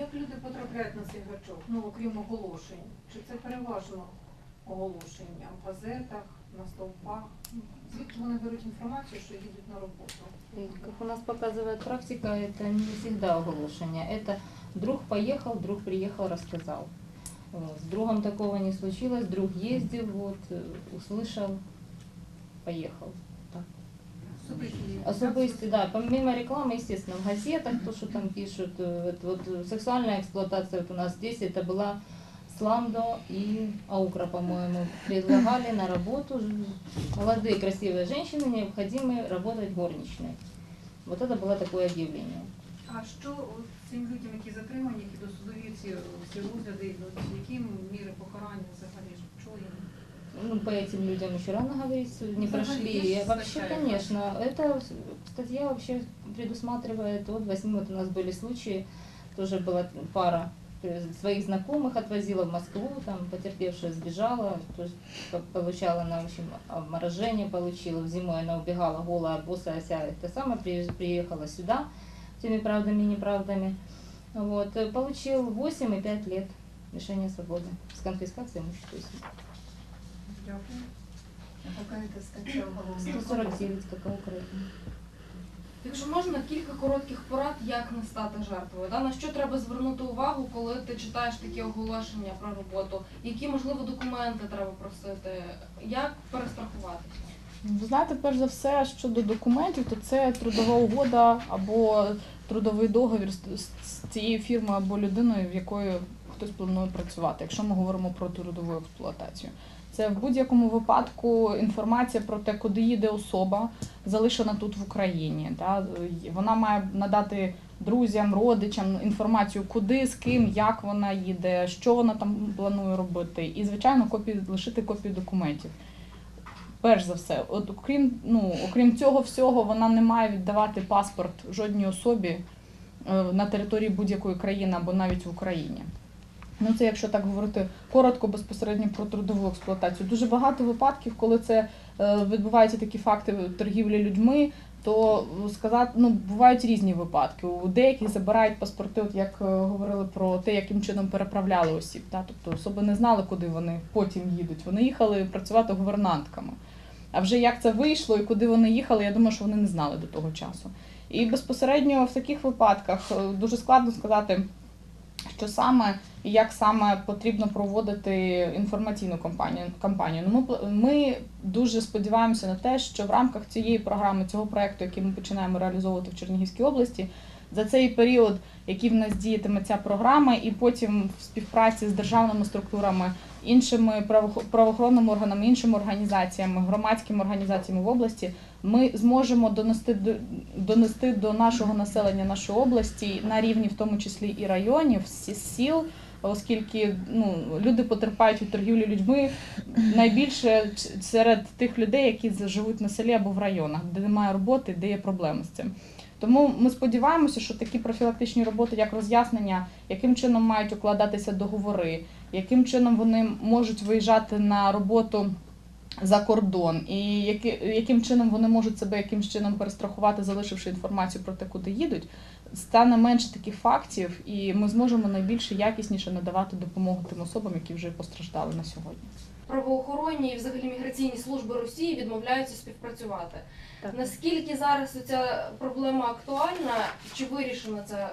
як люди потрапляють на цей гачок? Ну, окрім оголошень? Чи це переважно оголошення в газетах, на стовпах? Ну, Звідки вони беруть інформацію, що їдуть на роботу? И как у нас показывает практика, это не всегда оголошение. Это друг поехал, друг приехал, рассказал. Вот. С другом такого не случилось, друг ездил, вот, э, услышал, поехал. Так. Особисті. Особисто, да, помимо рекламы, естественно, в газетах, то, что там пишут, э, это вот э, сексуальная эксплуатация вот у нас здесь, это была Сландо и Аукра, по-моему, предлагали на работу ж- молодые красивые женщины, необходимые работать горничной. Вот это было такое объявление. А що от цим людям, які затримані, які досудові ці всі розгляди йдуть, які міри покарання взагалі ж чули? Ну, по этим людям еще рано говорить, не прошли. И Вообще, конечно, это статья вообще предусматривает от 8, вот у нас были случаи, тоже была пара своих знакомых отвозила в Москву, там потерпевшая сбежала, то есть по- получала она, в общем, обморожение получила, зимой она убегала голая, босая вся, это самое, при- приехала сюда, теми правдами и неправдами, вот, получил 8 и 5 лет лишения свободы с конфискацией имущества. Дякую. Какая это статья уголовного 149, как Украина. Якщо можна, кілька коротких порад, як не стати жертвою. Да? На що треба звернути увагу, коли ти читаєш такі оголошення про роботу? Які, можливо, документи треба просити? Як перестрахуватися? Ви знаєте, перш за все, щодо документів, то це трудова угода або трудовий договір з, з цією фірмою або людиною, в якої хтось планує працювати, якщо ми говоримо про трудову експлуатацію. Це в будь-якому випадку інформація про те, куди їде особа, залишена тут в Україні. Да? Вона має надати друзям, родичам інформацію, куди, з ким, як вона їде, що вона там планує робити, і звичайно копії лишити копію документів. Перш за все, от окрім, ну, окрім цього всього, вона не має віддавати паспорт жодній особі е, на території будь-якої країни або навіть в Україні. Ну, це якщо так говорити коротко, безпосередньо про трудову експлуатацію. Дуже багато випадків, коли це е, відбуваються такі факти торгівлі людьми, то сказати, ну, бувають різні випадки. У деяких забирають паспорти, от як е, говорили про те, яким чином переправляли осіб. Да? Тобто особи не знали, куди вони потім їдуть. Вони їхали працювати гувернантками. А вже як це вийшло і куди вони їхали, я думаю, що вони не знали до того часу. І безпосередньо в таких випадках е, дуже складно сказати, що саме і як саме потрібно проводити інформаційну кампанію. кампанію. Ну, ми, ми дуже сподіваємося на те, що в рамках цієї програми, цього проекту, який ми починаємо реалізовувати в Чернігівській області, за цей період, який в нас діятиме ця програма, і потім в співпраці з державними структурами, іншими правоох- правоохоронними органами, іншими організаціями, громадськими організаціями в області, ми зможемо донести до донести до нашого населення нашої області на рівні, в тому числі і районів, сі- сіл. Оскільки ну люди потерпають від торгівлі людьми найбільше серед тих людей, які живуть на селі або в районах, де немає роботи, де є проблеми з цим. Тому ми сподіваємося, що такі профілактичні роботи, як роз'яснення, яким чином мають укладатися договори, яким чином вони можуть виїжджати на роботу за кордон, і які, яким чином вони можуть себе якимсь чином перестрахувати, залишивши інформацію про те, куди їдуть, стане менше таких фактів, і ми зможемо найбільше якісніше надавати допомогу тим особам, які вже постраждали на сьогодні. Правоохоронні і взагалі міграційні служби Росії відмовляються співпрацювати. Так. Наскільки зараз ця проблема актуальна? Чи вирішено це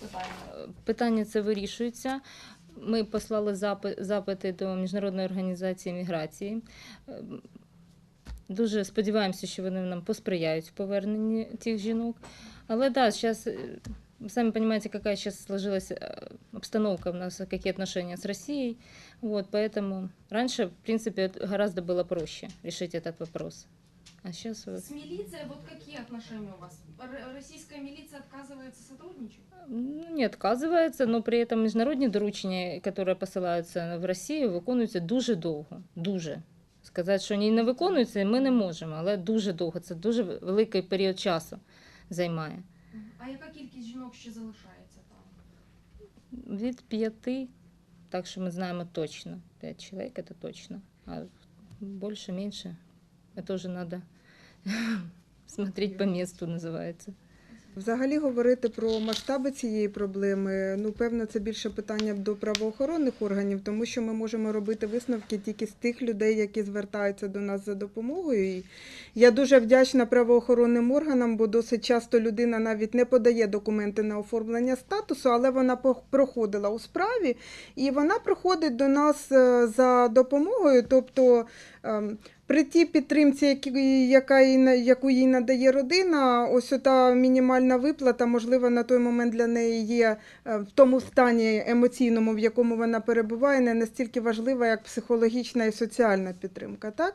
питання? Питання це вирішується. Ми послали запи- запити до Міжнародної організації міграції. Ем, Дуже сподіваємося, що вони нам посприяють в поверненні цих жінок. Але да, зараз, вы сами понимаете, какая сейчас сложилась э, обстановка у нас, какие отношения с Россией. Вот, поэтому раньше, в принципе, это гораздо было проще решить этот вопрос. А сейчас вот С милицией вот какие отношения у вас? Р- российская милиция отказывается сотрудничать? Ну, не отказывается, но при этом міжнародні доручення, які посилаються в Росію, виконуються дуже довго. Дуже. Сказати, що вони не виконуються, ми не можемо, але дуже довго. Це дуже великий період часу займає. А яка кількість жінок ще залишається там? Від п'яти, так що ми знаємо точно. П'ять чоловік це точно. А більше, це вже треба смотреть по місту, називається. Взагалі говорити про масштаби цієї проблеми, ну певно, це більше питання до правоохоронних органів, тому що ми можемо робити висновки тільки з тих людей, які звертаються до нас за допомогою. І я дуже вдячна правоохоронним органам, бо досить часто людина навіть не подає документи на оформлення статусу, але вона проходила у справі, і вона приходить до нас е, за допомогою, тобто. Ем, при тій підтримці, яка яку їй надає родина, ось та мінімальна виплата, можливо, на той момент для неї є е, в тому стані емоційному, в якому вона перебуває, не настільки важлива, як психологічна і соціальна підтримка. Так?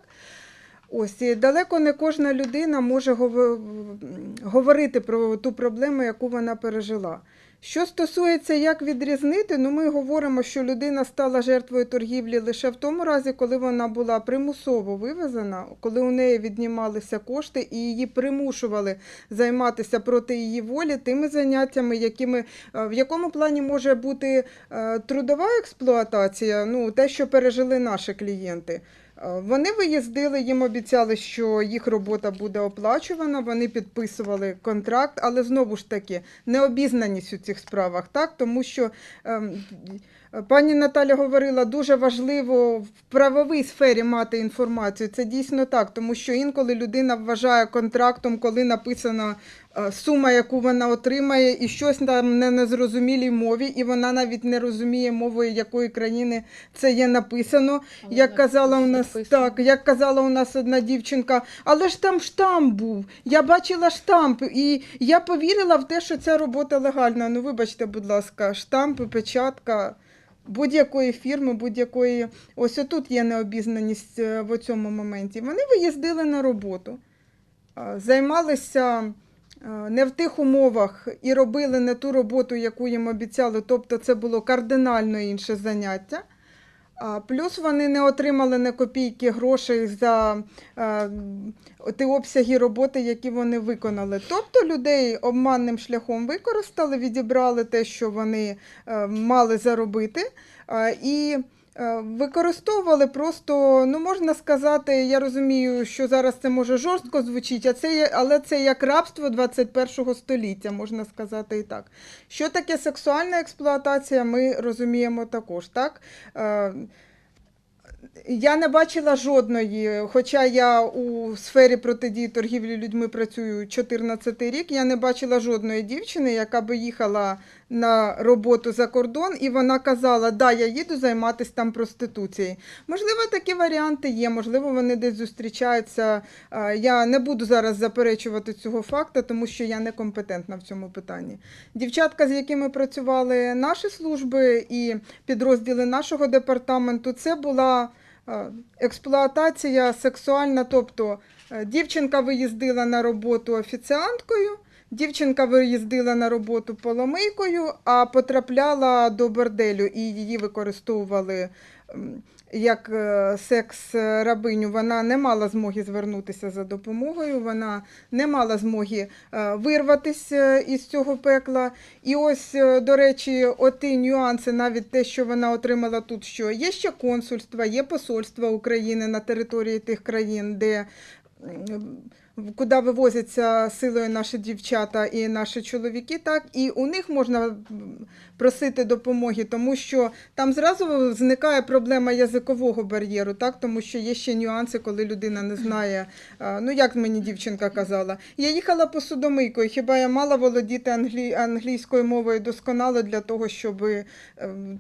Ось і далеко не кожна людина може говорити про ту проблему, яку вона пережила. Що стосується, як відрізнити, ну ми говоримо, що людина стала жертвою торгівлі лише в тому разі, коли вона була примусово вивезена, коли у неї віднімалися кошти і її примушували займатися проти її волі тими заняттями, якими е, в якому плані може бути е, трудова експлуатація, ну те, що пережили наші клієнти. Е, Вони виїздили, їм обіцяли, що їх робота буде оплачувана. Вони підписували контракт, але знову ж таки необізнаність у цих справах, так тому що ем, пані Наталя говорила, дуже важливо в правовій сфері мати інформацію. Це дійсно так, тому що інколи людина вважає контрактом, коли написана е, сума, яку вона отримає, і щось там на незрозумілій мові, і вона навіть не розуміє мовою, якої країни це є написано. Як казала у нас так, як казала у нас одна дівчинка, але ж там штамп був. Я бачила штамп, і я повірила в те, що ця робота легальна. Ну, вибачте, будь ласка, штамп, печатка. Будь-якої фірми, будь-якої. Ось отут є необізнаність е, в цьому моменті. Вони виїздили на роботу, займалися е, не в тих умовах і робили не ту роботу, яку їм обіцяли, тобто це було кардинально інше заняття. Плюс вони не отримали не копійки грошей за е, ті обсяги роботи, які вони виконали. Тобто людей обманним шляхом використали, відібрали те, що вони е, мали заробити. е, І е, використовували просто, ну можна сказати, я розумію, що зараз це може жорстко звучить, а це але це як рабство 21 століття, можна сказати і так. Що таке сексуальна експлуатація, ми розуміємо також. Так? Е, Я не бачила жодної, хоча я у сфері протидії торгівлі людьми працюю 14 рік, я не бачила жодної дівчини, яка би їхала на роботу за кордон, і вона казала, да, я їду займатися там проституцією. Можливо, такі варіанти є, можливо, вони десь зустрічаються. Я не буду зараз заперечувати цього факту, тому що я некомпетентна в цьому питанні. Дівчатка, з якими працювали наші служби і підрозділи нашого департаменту, це була експлуатація сексуальна, тобто е, дівчинка виїздила на роботу офіціанткою. Дівчинка виїздила на роботу поломийкою, а потрапляла до борделю і її використовували як е, секс-рабиню. Вона не мала змоги звернутися за допомогою, вона не мала змоги е, вирватися із цього пекла. І ось, е, до речі, оті нюанси, навіть те, що вона отримала тут, що є ще консульства, є посольства України на території тих країн, де куди вивозяться силою наші дівчата і наші чоловіки, так і у них можна просити допомоги, тому що там зразу зникає проблема язикового бар'єру, так тому що є ще нюанси, коли людина не знає. Ну як мені дівчинка казала, я їхала посудомийкою, хіба я мала володіти англі... англійською мовою досконало для того, щоб е,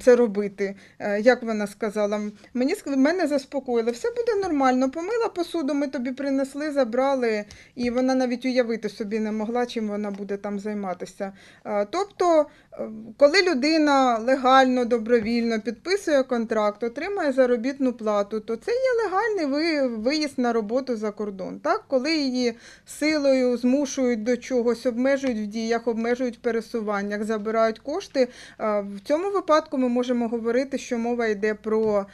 це робити. Е, Як вона сказала, мені мене заспокоїли, все буде нормально. Помила посуду, ми тобі принесли, забрали, і вона навіть уявити собі не могла, чим вона буде там займатися. Е, Тобто, е, коли людина легально, добровільно підписує контракт, отримує заробітну плату, то це є легальний виїзд на роботу за кордон. Так? Коли її силою змушують до чогось, обмежують в діях, обмежують в пересуваннях, забирають кошти. В цьому випадку ми можемо говорити, що мова йде про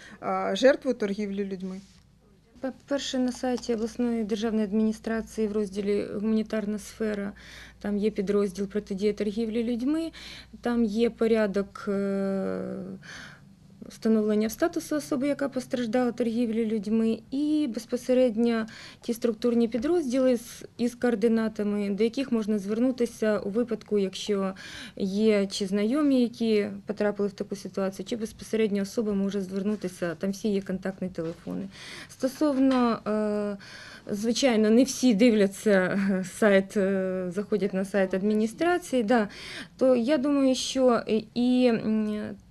жертву торгівлі людьми. По-перше, на сайті обласної державної адміністрації в розділі Гуманітарна сфера там є підрозділ протидія торгівлі людьми, там є порядок е, встановлення статусу особи, яка постраждала торгівлі людьми, і безпосередньо ті структурні підрозділи із координатами, до яких можна звернутися у випадку, якщо є чи знайомі, які потрапили в таку ситуацію, чи безпосередньо особа може звернутися, там всі є контактні телефони. Стосовно, е, звичайно, не всі дивляться е, сайт, е, заходять на сайт адміністрації, да, то я думаю, що і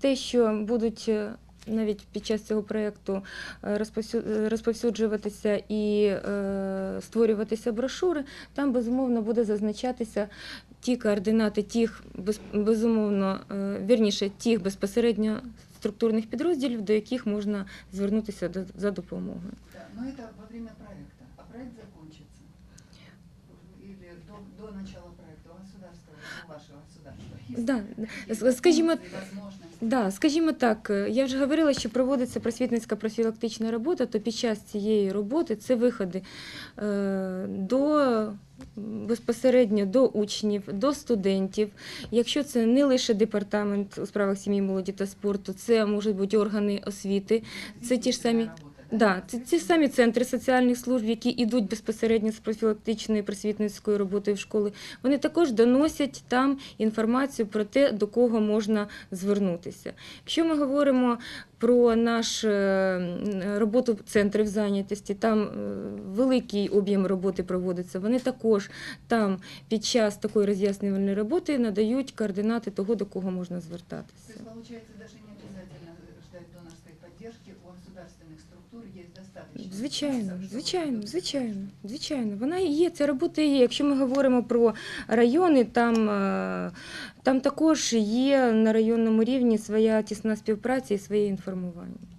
те, що будуть. Навіть під час цього проєкту е, розповсюджуватися і е, створюватися брошури, там безумовно буде зазначатися ті координати тих без, безумовно, е, вірніше, тих безпосередньо структурних підрозділів, до яких можна звернутися за допомогою. Но это во время проекта. А проект закончится. Или до, до начала проекта у государства, у вашего государства. есть Да, скажімо? Да, скажімо так, е, я вже говорила, що проводиться просвітницька профілактична робота, то під час цієї роботи це виходи е, до безпосередньо до учнів, до студентів. Якщо це не лише департамент у справах сім'ї, молоді та спорту, це можуть бути органи освіти, це ті ж самі. Да, це ті самі центри соціальних служб, які йдуть безпосередньо з профілактичної просвітницької роботи в школи. Вони також доносять там інформацію про те, до кого можна звернутися. Якщо ми говоримо про нашу роботу центрів зайнятості, там е, великий об'єм роботи проводиться. Вони також там під час такої роз'яснювальної роботи надають координати того, до кого можна звертатися. есть, получается, даже структур є достатньо. Звичайно, звичайно, звичайно, звичайно. Вона є, ця робота є. Якщо ми говоримо про райони, там, е, там також є на районному рівні своя тісна співпраця і своє інформування.